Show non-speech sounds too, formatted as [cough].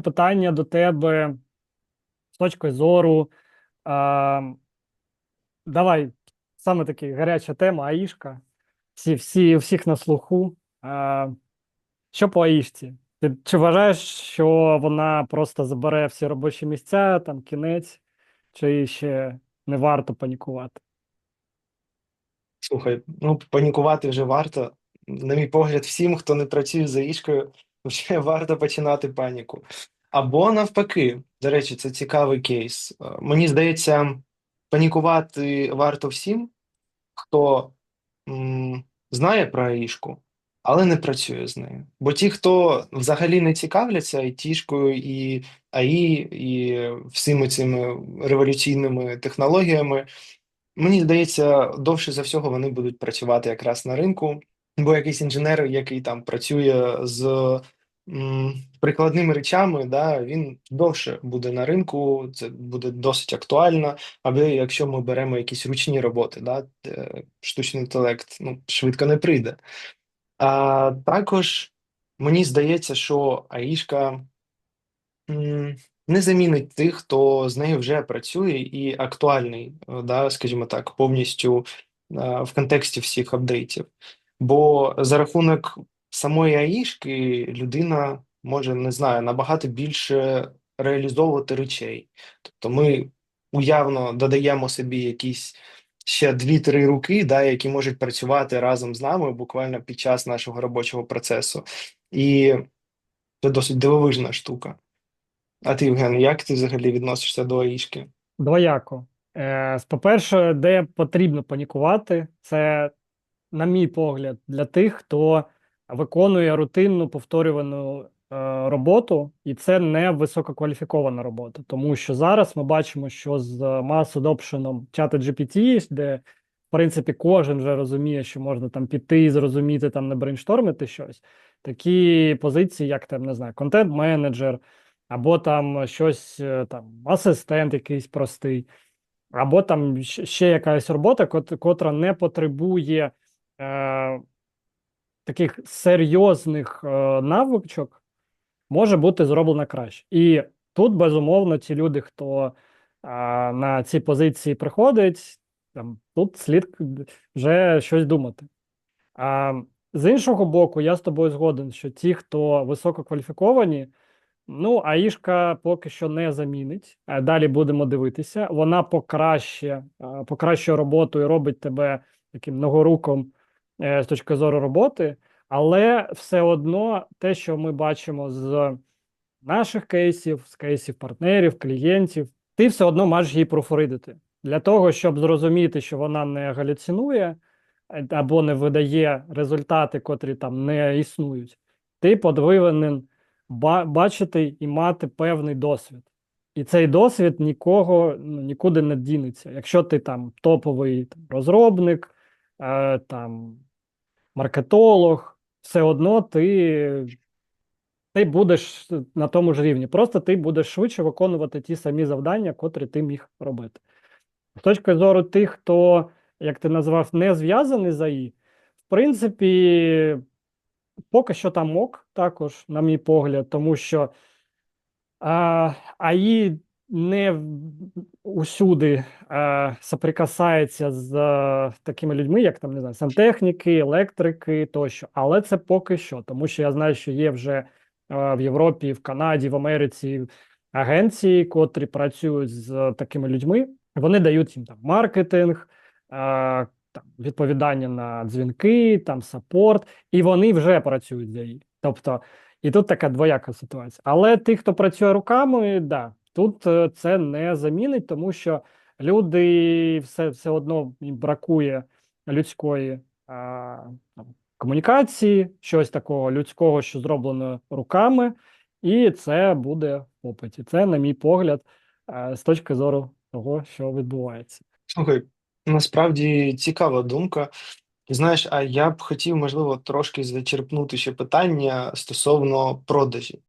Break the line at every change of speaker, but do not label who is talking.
питання до тебе з точки зору. А, давай, саме таки гаряча тема Аїшка. Всі, всі, всіх на слуху. А, що по Аїшці? Ти чи вважаєш, що вона просто забере всі робочі місця, там кінець, чи ще не варто панікувати?
Слухай, ну панікувати вже варто. На мій погляд, всім, хто не працює за ішкою, вже [laughs] варто починати паніку. Або навпаки, до речі, це цікавий кейс. Е, Мені здається, панікувати варто всім, хто м, знає про аїшку, але не працює з нею. Бо ті, хто взагалі не цікавляться айтішкою і АІ, і всіми цими революційними технологіями, Мені здається, довше за всього вони будуть працювати якраз на ринку, бо якийсь інженер, який там працює з м, прикладними речами, да, він довше буде на ринку, це буде досить актуально. Або якщо ми беремо якісь ручні роботи, да, штучний інтелект ну, швидко не прийде. А також мені здається, що АІшка м, не замінить тих, хто з нею вже працює і актуальний, да, скажімо так, повністю е, в контексті всіх апдейтів. Бо за рахунок самої АІшки людина може, не знаю, набагато більше реалізовувати речей. Тобто ми уявно додаємо собі якісь ще дві-три руки, да, які можуть працювати разом з нами буквально під час нашого робочого процесу. І це досить дивовижна штука. А ти, Євген, як ти взагалі відносишся до Аїшки?
Двояко. Е, по-перше, де потрібно панікувати, це, на мій погляд, для тих, хто виконує рутинну повторювану е, роботу, і це не висококваліфікована робота. Тому що зараз ми бачимо, що з mass adoption чата GPT, де, в принципі, кожен вже розуміє, що можна там піти і зрозуміти, там не брейнштормити щось. Такі позиції, як там, не знаю, контент-менеджер або там щось е, там асистент якийсь простий, або там ще якась робота, кот- котра не потребує е, таких серйозних е, навичок, може бути зроблена краще. І тут, безумовно, ті люди, хто е, на ці позиції приходить, там, тут слід вже щось думати. А з іншого боку, я з тобою згоден, що ті, хто висококваліфіковані, Ну, Аїшка поки що не замінить. Е, Далі будемо дивитися. Вона покращує, е, покращує роботу і робить тебе таким многоруком е, з точки зору роботи, але все одно те, що ми бачимо з наших кейсів, з кейсів партнерів, клієнтів, ти все одно маєш її профоридити. Для того, щоб зрозуміти, що вона не галюцинує е, або не видає результати, котрі там не існують, ти повинен бачити і мати певний досвід. І цей досвід нікого ну, нікуди не дінеться. Якщо ти там топовий там, розробник, е, там маркетолог, все одно ти, ти будеш на тому ж рівні. Просто ти будеш швидше виконувати ті самі завдання, котрі ти міг робити. З точки зору тих, хто, як ти назвав, не зв'язаний з АІ, в принципі, Поки що там ок, також, на мій погляд, тому що а, АІ не усюди а, соприкасається з а, такими людьми, як там, не знаю, сантехніки, електрики тощо. Але це поки що, тому що я знаю, що є вже а, в Європі, в Канаді, в Америці агенції, котрі працюють з такими людьми. Вони дають їм там маркетинг. а, там, відповідання на дзвінки, там саппорт, і вони вже працюють з АІ. Тобто, і тут така двояка ситуація. Але тих, хто працює руками, да, тут е, це не замінить, тому що люди все, все одно їм бракує людської а, там, комунікації, щось такого людського, що зроблено руками, і це буде в попиті. Це, на мій погляд, е, з точки зору того, що відбувається.
Слухай, насправді цікава думка. Знаєш, а я б хотів, можливо, трошки зачерпнути ще питання стосовно продажів.